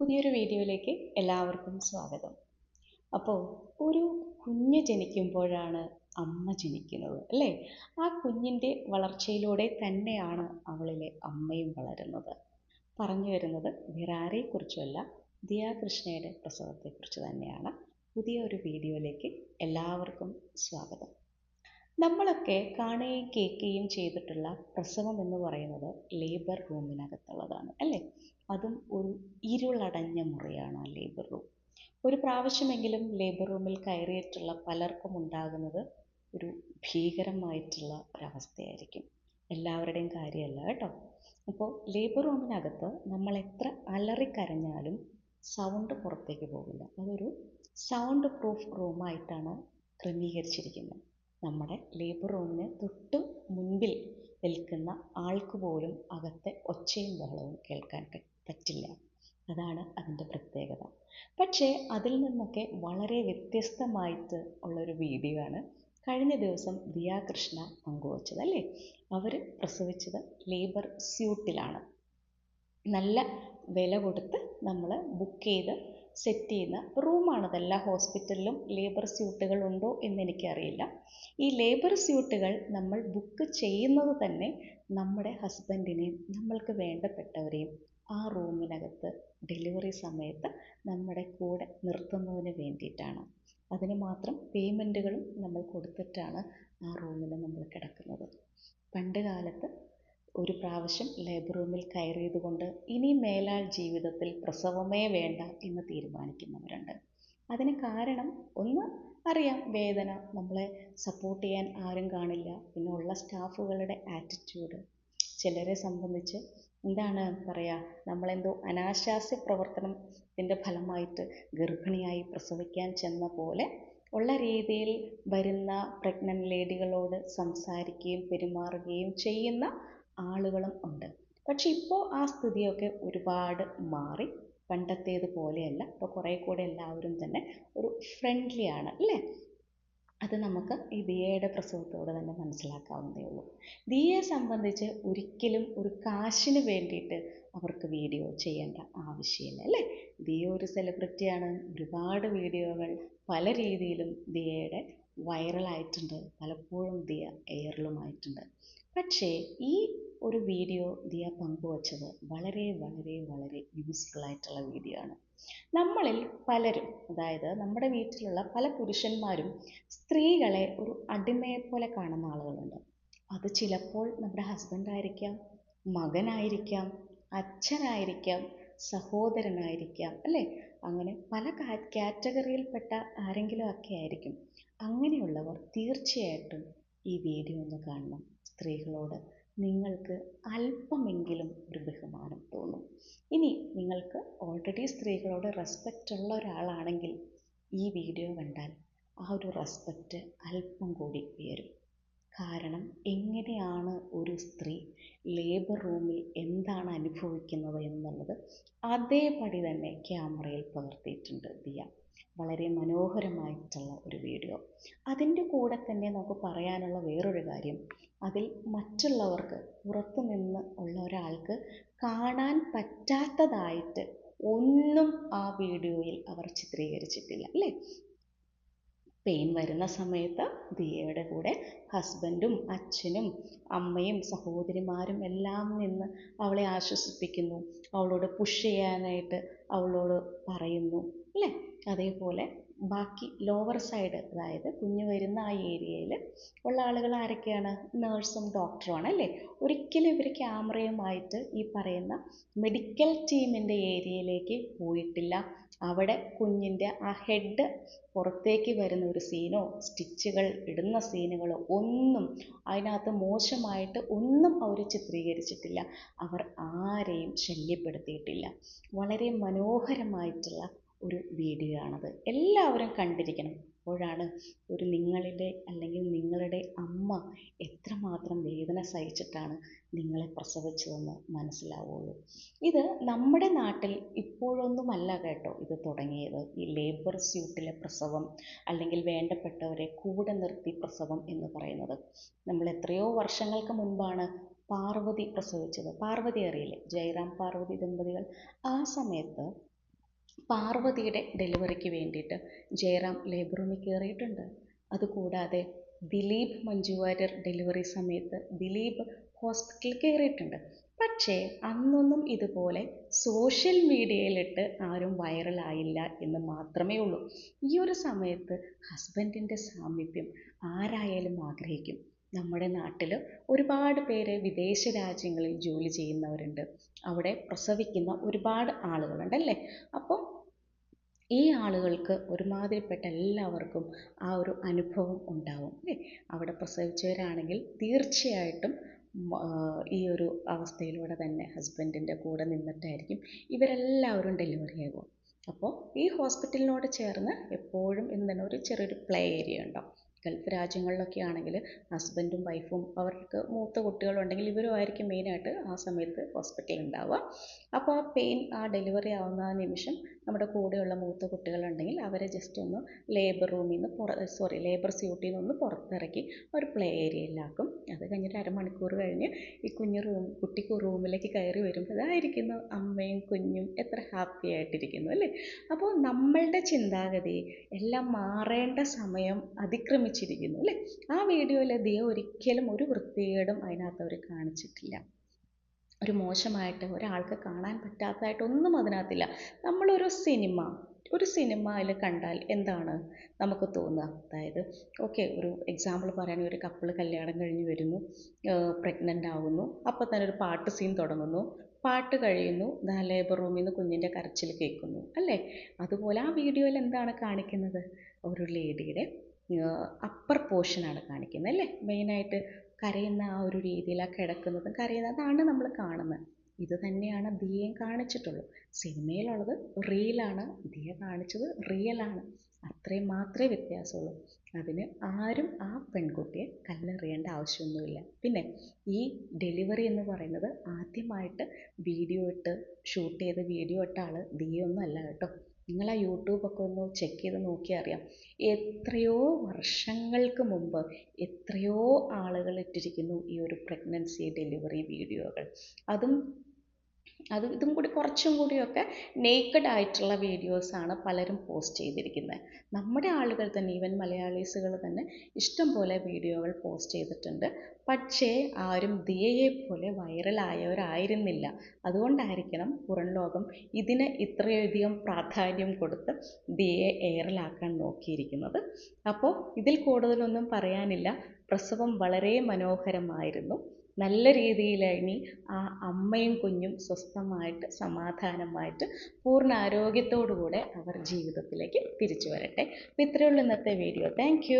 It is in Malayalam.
പുതിയൊരു വീഡിയോയിലേക്ക് എല്ലാവർക്കും സ്വാഗതം. അപ്പോൾ ഒരു കുഞ്ഞ് ജനിക്കുമ്പോഴാണ് അമ്മ ജനിക്കുന്നത് അല്ലേ? ആ കുഞ്ഞിന്റെ വളർച്ചയിലൂടെ തന്നെയാണ് അവളിലെ അമ്മയും വളരുന്നത്. പറഞ്ഞു വരുന്നത് വേറെ ആരെക്കുറിച്ചുമല്ല ദിയാകൃഷ്ണയുടെ പ്രസവത്തെക്കുറിച്ച് തന്നെയാണ്. പുതിയ ഒരു വീഡിയോയിലേക്ക് എല്ലാവർക്കും സ്വാഗതം. നമ്മളൊക്കെ കാണുകയും കേൾക്കുകയും ചെയ്തിട്ടുള്ള പ്രസവം എന്ന് പറയുന്നത് ലേബർ റൂമിനകത്തുള്ളതാണ് അല്ലേ? അതും ഒരു ഇരുളടഞ്ഞ മുറിയാണ് ആ ലേബർ റൂം ഒരു പ്രാവശ്യമെങ്കിലും ലേബർ റൂമിൽ കയറിയിട്ടുള്ള പലർക്കും ഉണ്ടാകുന്നത് ഒരു ഭീകരമായിട്ടുള്ള ഒരവസ്ഥയായിരിക്കും. എല്ലാവരുടെയും കാര്യമല്ല കേട്ടോ. അപ്പോൾ ലേബർ റൂമിനകത്ത് നമ്മൾ എത്ര അലറിക്കരഞ്ഞാലും സൗണ്ട് പുറത്തേക്ക് പോകില്ല. അതൊരു സൗണ്ട് പ്രൂഫ് റൂമായിട്ടാണ് ക്രമീകരിച്ചിരിക്കുന്നത്. നമ്മുടെ ലേബർ റൂമിന് തൊട്ട് മുൻപിൽ നിൽക്കുന്ന ആൾക്ക് പോലും അകത്തെ ഒച്ചയും ബഹളവും കേൾക്കാൻ പറ്റില്ല. അതാണ് അതിന്റെ പ്രത്യേകത. പക്ഷേ അതിൽ നിന്നൊക്കെ വളരെ വ്യത്യസ്തമായിട്ട് ഉള്ളൊരു വീഡിയോ ആണ് കഴിഞ്ഞ ദിവസം ദിയാകൃഷ്ണ പങ്കുവച്ചത് അല്ലേ? അവർ പ്രസവിച്ചത് ലേബർ സ്യൂട്ടിലാണ് നല്ല വില കൊടുത്ത് നമ്മൾ ബുക്ക് ചെയ്ത് സെറ്റ് ചെയ്യുന്ന റൂമാണത് എല്ലാ ഹോസ്പിറ്റലിലും ലേബർ സ്യൂട്ടുകൾ ഉണ്ടോ എന്ന് എനിക്കറിയില്ല ഈ ലേബർ സ്യൂട്ടുകൾ നമ്മൾ ബുക്ക് ചെയ്യുന്നത് തന്നെ നമ്മുടെ ഹസ്ബൻഡിനെയും നമ്മൾക്ക് വേണ്ടപ്പെട്ടവരെയും ആ റൂമിനകത്ത് ഡെലിവറി സമയത്ത് നമ്മുടെ കൂടെ നിർത്തുന്നതിന് വേണ്ടിയിട്ടാണ്. അതിന് മാത്രം പേയ്മെന്റുകളും നമ്മൾ കൊടുത്തിട്ടാണ് ആ റൂമിൽ നമ്മൾ കിടക്കുന്നത്. പണ്ട് കാലത്ത് ഒരു പ്രാവശ്യം ലേബർ റൂമിൽ കയറിയതുകൊണ്ട് ഇനി മേലാൽ ജീവിതത്തിൽ പ്രസവമേ വേണ്ട എന്ന് തീരുമാനിക്കുന്നവരുണ്ട്. അതിന് കാരണം ഒന്ന് അറിയാം വേദന നമ്മളെ സപ്പോർട്ട് ചെയ്യാൻ ആരും കാണില്ല പിന്നെ ഉള്ള സ്റ്റാഫുകളുടെ ആറ്റിറ്റ്യൂഡ് ചിലരെ സംബന്ധിച്ച് എന്താണ് പറയുക നമ്മളെന്തോ അനാശാസ്യ പ്രവർത്തനത്തിന്റെ ഫലമായിട്ട് ഗർഭിണിയായി പ്രസവിക്കാൻ ചെന്ന പോലെ ഉള്ള രീതിയിൽ വരുന്ന പ്രഗ്നന്റ് ലേഡികളോട് സംസാരിക്കുകയും പെരുമാറുകയും ചെയ്യുന്ന ആളുകളും ഉണ്ട്. പക്ഷെ ഇപ്പോൾ ആ സ്ഥിതിയൊക്കെ ഒരുപാട് മാറി. പണ്ടത്തേത് പോലെയല്ല. ഇപ്പോൾ കുറേ കൂടെ എല്ലാവരും തന്നെ ഒരു ഫ്രണ്ട്ലി ആണ് അല്ലേ? അത് നമുക്ക് ഈ ദിയയുടെ പ്രസവത്തോടെ തന്നെ മനസ്സിലാക്കാവുന്നതേ ഉള്ളൂ. ദിയയെ സംബന്ധിച്ച് ഒരിക്കലും ഒരു കാശിന് വേണ്ടിയിട്ട് അവർക്ക് വീഡിയോ ചെയ്യേണ്ട ആവശ്യമില്ല അല്ലേ? ദിയ ഒരു സെലിബ്രിറ്റിയാണ് ഒരുപാട് വീഡിയോകൾ പല രീതിയിലും ദിയയുടെ വൈറലായിട്ടുണ്ട് പലപ്പോഴും ദിയ എയറിലുമായിട്ടുണ്ട് പക്ഷേ ഈ ഒരു വീഡിയോ ദിയ പങ്കുവച്ചത് വളരെ വളരെ വളരെ യൂസ്ഫുൾ ആയിട്ടുള്ള വീഡിയോ ആണ്. നമ്മളിൽ പലരും അതായത് നമ്മുടെ വീട്ടിലുള്ള പല പുരുഷന്മാരും സ്ത്രീകളെ ഒരു അടിമയെ പോലെ കാണുന്ന ആളുകളുണ്ട്. അത് ചിലപ്പോൾ നമ്മുടെ ഹസ്ബൻഡായിരിക്കാം മകനായിരിക്കാം അച്ഛനായിരിക്കാം സഹോദരനായിരിക്കാം അല്ലേ? അങ്ങനെ പല കാറ്റഗറിയിൽപ്പെട്ട ആരെങ്കിലും ഒക്കെ ആയിരിക്കും. അങ്ങനെയുള്ളവർ തീർച്ചയായിട്ടും ഈ വീഡിയോ ഒന്ന് കാണണം. സ്ത്രീകളോട് നിങ്ങൾക്ക് അല്പമെങ്കിലും ഒരു ബഹുമാനം തോന്നും. ഇനി നിങ്ങൾക്ക് ഓൾറെഡി സ്ത്രീകളോട് റെസ്പെക്റ്റ് ഉള്ള ഒരാളാണെങ്കിൽ ഈ വീഡിയോ കണ്ടാൽ ആ ഒരു റെസ്പെക്റ്റ് അല്പം കൂടി ഉയരും. കാരണം എങ്ങനെയാണ് ഒരു സ്ത്രീ ലേബർ റൂമിൽ എന്താണ് അനുഭവിക്കുന്നത് എന്നുള്ളത് അതേപടി തന്നെ ക്യാമറയിൽ പകർത്തിയിട്ടുണ്ട് ദിയ. വളരെ മനോഹരമായിട്ടുള്ള ഒരു വീഡിയോ. അതിന്റെ കൂടെ തന്നെ നമുക്ക് പറയാനുള്ള വേറൊരു കാര്യം. അതിൽ മറ്റുള്ളവർക്ക് പുറത്തു നിന്ന് ഉള്ള ഒരാൾക്ക് കാണാൻ പറ്റാത്തതായിട്ട് ഒന്നും ആ വീഡിയോയിൽ അവർ ചിത്രീകരിച്ചിട്ടില്ല അല്ലേ? പെയിൻ വരുന്ന സമയത്ത് ദിയയുടെ കൂടെ ഹസ്ബൻഡും അച്ഛനും അമ്മയും സഹോദരിമാരും എല്ലാം നിന്ന് അവളെ ആശ്വസിപ്പിക്കുന്നു. അവളോട് പുഷ് ചെയ്യാനായിട്ട് അവളോട് പറയുന്നു അല്ലേ? അതേപോലെ ബാക്കി ലോവർ സൈഡ് അതായത് കുഞ്ഞ് വരുന്ന ആ ഏരിയയിൽ ഉള്ള ആളുകൾ ആരൊക്കെയാണ്? നേഴ്സും ഡോക്ടറുമാണ് അല്ലേ? ഒരിക്കലും ഇവർ ക്യാമറയുമായിട്ട് ഈ പറയുന്ന മെഡിക്കൽ ടീമിന്റെ ഏരിയയിലേക്ക് പോയിട്ടില്ല. അവിടെ കുഞ്ഞിന്റെ ആ ഹെഡ് പുറത്തേക്ക് വരുന്ന ഒരു സീനോ സ്റ്റിച്ചുകൾ ഇടുന്ന സീനുകളോ ഒന്നും അതിനകത്ത് മോശമായിട്ട് ഒന്നും അവർ ചിത്രീകരിച്ചിട്ടില്ല. അവർ ആരെയും ശല്യപ്പെടുത്തിയിട്ടില്ല. വളരെ മനോഹരമായിട്ടുള്ള ഒരു വീഡിയോ ആണത് എല്ലാവരും കണ്ടിരിക്കണം. അപ്പോഴാണ് ഒരു നിങ്ങളുടെ അല്ലെങ്കിൽ നിങ്ങളുടെ അമ്മ എത്രമാത്രം വേദന സഹിച്ചിട്ടാണ് നിങ്ങളെ പ്രസവിച്ചതെന്ന് മനസ്സിലാവുള്ളൂ. ഇത് നമ്മുടെ നാട്ടിൽ ഇപ്പോഴൊന്നുമല്ല കേട്ടോ ഇത് തുടങ്ങിയത്. ഈ ലേബർ സ്യൂട്ടിലെ പ്രസവം അല്ലെങ്കിൽ വേണ്ടപ്പെട്ടവരെ കൂടെ നിർത്തി പ്രസവം എന്ന് പറയുന്നത്. നമ്മൾ എത്രയോ വർഷങ്ങൾക്ക് മുൻപാണ് പാർവതി പ്രസവിച്ചത്. പാർവതി അറിയില്ലേ? ജയറാം പാർവതി ദമ്പതികൾ ആ സമയത്ത് പാർവതിയുടെ ഡെലിവറിക്ക് വേണ്ടിയിട്ട് ജയറാം ലേബർ റൂമിൽ കയറിയിട്ടുണ്ട്. അതുകൂടാതെ ദിലീപ് മഞ്ജു വാര്യർ ഡെലിവറി സമയത്ത് ദിലീപ് ഹോസ്പിറ്റലിൽ കയറിയിട്ടുണ്ട്. പക്ഷേ അന്നൊന്നും ഇതുപോലെ സോഷ്യൽ മീഡിയയിലിട്ട് ആരും വൈറലായില്ല എന്ന് മാത്രമേ ഉള്ളൂ. ഈ ഒരു സമയത്ത് ഹസ്ബൻഡിന്റെ സാമീപ്യം ആരായാലും ആഗ്രഹിക്കും. നമ്മുടെ നാട്ടിൽ ഒരുപാട് പേര് വിദേശ രാജ്യങ്ങളിൽ ജോലി ചെയ്യുന്നവരുണ്ട്. അവിടെ പ്രസവിക്കുന്ന ഒരുപാട് ആളുകളുണ്ട് അല്ലേ? അപ്പോൾ ഈ ആളുകൾക്ക് ഒരുമാതിരിപ്പെട്ട എല്ലാവർക്കും ആ ഒരു അനുഭവം ഉണ്ടാവും അല്ലേ? അവിടെ പ്രസവിച്ചവരാണെങ്കിൽ തീർച്ചയായിട്ടും ഈ ഒരു അവസ്ഥയിലൂടെ തന്നെ ഹസ്ബൻഡിന്റെ കൂടെ നിന്നിട്ടായിരിക്കും ഇവരെല്ലാവരും ഡെലിവറി ആകും അപ്പോൾ ഈ ഹോസ്പിറ്റലിനോട് ചേർന്ന് എപ്പോഴും എന്താണ് ഒരു ചെറിയൊരു പ്ലേ ഏരിയ ഉണ്ടാവും ഗൾഫ് രാജ്യങ്ങളിലൊക്കെ ആണെങ്കിൽ ഹസ്ബൻഡും വൈഫും അവർക്ക് മൂത്ത കുട്ടികളുണ്ടെങ്കിൽ ഇവരുമായിരിക്കും മെയിനായിട്ട് ആ സമയത്ത് ഹോസ്പിറ്റലിൽ ഉണ്ടാവുക അപ്പോൾ ആ പെയിൻ ആ ഡെലിവറി ആവുന്ന ആ നിമിഷം നമ്മുടെ കൂടെയുള്ള മൂത്ത കുട്ടികളുണ്ടെങ്കിൽ അവരെ ജസ്റ്റ് ഒന്ന് ലേബർ റൂമിൽ നിന്ന് സോറി ലേബർ സ്യൂട്ടിൽ നിന്ന് ഒന്ന് പുറത്തിറക്കി ഒരു പ്ലേ ഏരിയയിലാക്കും അത് കഴിഞ്ഞിട്ട് അരമണിക്കൂർ കഴിഞ്ഞ് ഈ കുഞ്ഞ് റൂം കുട്ടി റൂമിലേക്ക് കയറി വരുമ്പോൾ അതായിരിക്കുന്നു അമ്മയും കുഞ്ഞും എത്ര ഹാപ്പി ആയിട്ടിരിക്കുന്നു അല്ലേ? അപ്പോൾ നമ്മളുടെ ചിന്താഗതി എല്ലാം മാറേണ്ട സമയം അതിക്രമിച്ചിരിക്കുന്നു അല്ലേ? ആ വീഡിയോയിൽ ദിയ ഒരിക്കലും ഒരു വൃത്തികേടും അതിനകത്ത് അവർ കാണിച്ചിട്ടില്ല. ഒരു മോശമായിട്ട് ഒരാൾക്ക് കാണാൻ പറ്റാത്തതായിട്ടൊന്നും അതിനകത്തില്ല. നമ്മളൊരു സിനിമ ഒരു സിനിമയിൽ കണ്ടാൽ എന്താണ് നമുക്ക് തോന്നുക? അതായത് ഓക്കെ ഒരു എക്സാമ്പിൾ പറയാൻ ഒരു കപ്പിൾ കല്യാണം കഴിഞ്ഞ് വരുന്നു പ്രഗ്നന്റ് ആവുന്നു അപ്പോൾ തന്നെ ഒരു പാട്ട് സീൻ തുടങ്ങുന്നു. പാട്ട് കഴിയുന്നു ദാ ലേബർ റൂമിൽ നിന്ന് കുഞ്ഞിന്റെ കരച്ചിൽ കേൾക്കുന്നു അല്ലേ? അതുപോലെ ആ വീഡിയോയിൽ എന്താണ് കാണിക്കുന്നത്? ഒരു ലേഡിയുടെ അപ്പർ പോർഷനാണ് കാണിക്കുന്നത് അല്ലേ? മെയിനായിട്ട് കരയുന്ന ആ ഒരു രീതിയിലാണ് കിടക്കുന്നതും കരയുന്നത് അതാണ് നമ്മൾ കാണുന്നത്. ഇത് തന്നെയാണ് ദിയയും കാണിച്ചിട്ടുള്ളൂ സിനിമയിലുള്ളത് റിയലാണ് ദിയ കാണിച്ചത് റിയലാണ് അത്രയും മാത്രമേ വ്യത്യാസമുള്ളൂ. അതിന് ആരും ആ പെൺകുട്ടിയെ കല്ലെറിയേണ്ട ആവശ്യമൊന്നുമില്ല. പിന്നെ ഈ ഡെലിവറി എന്ന് പറയുന്നത് ആദ്യമായിട്ട് വീഡിയോ ഇട്ട് ഷൂട്ട് ചെയ്ത് വീഡിയോ ഇട്ട ആൾ ദിയൊന്നും അല്ല കേട്ടോ. നിങ്ങൾ ആ യൂട്യൂബൊക്കെ ഒന്ന് ചെക്ക് ചെയ്ത് നോക്കിയാൽ അറിയാം. എത്രയോ വർഷങ്ങൾക്ക് മുമ്പ് എത്രയോ ആളുകൾ ഇട്ടിരിക്കുന്നു ഈ ഒരു പ്രഗ്നൻസി ഡെലിവറി വീഡിയോകൾ അതും അത് ഇതും കൂടി കുറച്ചും കൂടിയൊക്കെ നേക്കഡ് ആയിട്ടുള്ള വീഡിയോസാണ് പലരും പോസ്റ്റ് ചെയ്തിരിക്കുന്നത് നമ്മുടെ ആളുകൾ തന്നെ ഈവൻ മലയാളീസുകൾ തന്നെ ഇഷ്ടം പോലെ വീഡിയോകൾ പോസ്റ്റ് ചെയ്തിട്ടുണ്ട്. പക്ഷേ ആരും ദിയയെ പോലെ വൈറലായവരായിരുന്നില്ല അതുകൊണ്ടായിരിക്കണം പുറം ലോകം ഇതിന് ഇത്രയധികം പ്രാധാന്യം കൊടുത്ത് ദിയയെ എയറിലാക്കാൻ നോക്കിയിരിക്കുന്നത്. അപ്പോൾ ഇതിൽ കൂടുതലൊന്നും പറയാനില്ല. പ്രസവം വളരെ മനോഹരമായിരുന്നു. നല്ല രീതിയിൽ ഇനി ആ അമ്മയും കുഞ്ഞും സ്വസ്ഥമായിട്ട് സമാധാനമായിട്ട് പൂർണ ആരോഗ്യത്തോടുകൂടെ അവർ ജീവിതത്തിലേക്ക് തിരിച്ചു വരട്ടെ. അപ്പോൾ ഇത്രയേ ഉള്ളൂ ഇന്നത്തെ വീഡിയോ. താങ്ക്